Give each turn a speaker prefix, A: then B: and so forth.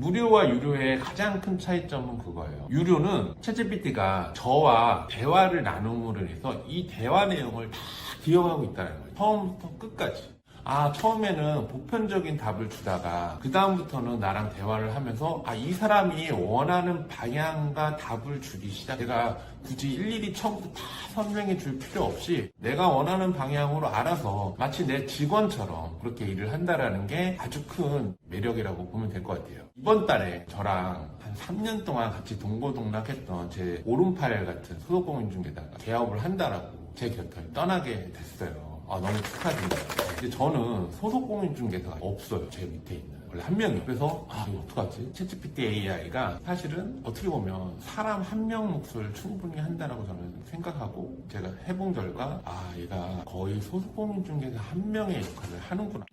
A: 무료와 유료의 가장 큰 차이점은 그거예요. 유료는 챗GPT가 저와 대화를 나눔으로 해서 이 대화 내용을 다 기억하고 있다는 거예요. 처음부터 끝까지. 아, 처음에는 보편적인 답을 주다가, 그 다음부터는 나랑 대화를 하면서, 아, 이 사람이 원하는 방향과 답을 주기 시작. 내가 굳이 일일이 처음부터 다 설명해 줄 필요 없이, 내가 원하는 방향으로 알아서, 마치 내 직원처럼 그렇게 일을 한다라는 게 아주 큰 매력이라고 보면 될 것 같아요. 이번 달에 저랑 한 3년 동안 같이 동고동락했던 제 오른팔 같은 소속공인중개사가 개업을 한다라고 제 곁을 떠나게 됐어요. 아, 너무 축하드립니다. 근데 저는 소속 공인중개사가 없어요. 제 밑에 있는. 원래 한 명이요. 그래서, 아, 이거 어떡하지? 챗GPT AI가 사실은 어떻게 보면 사람 한 명 몫을 충분히 한다라고 저는 생각하고 제가 해본 결과, 아, 얘가 거의 소속공인중개사 한 명의 역할을 하는구나.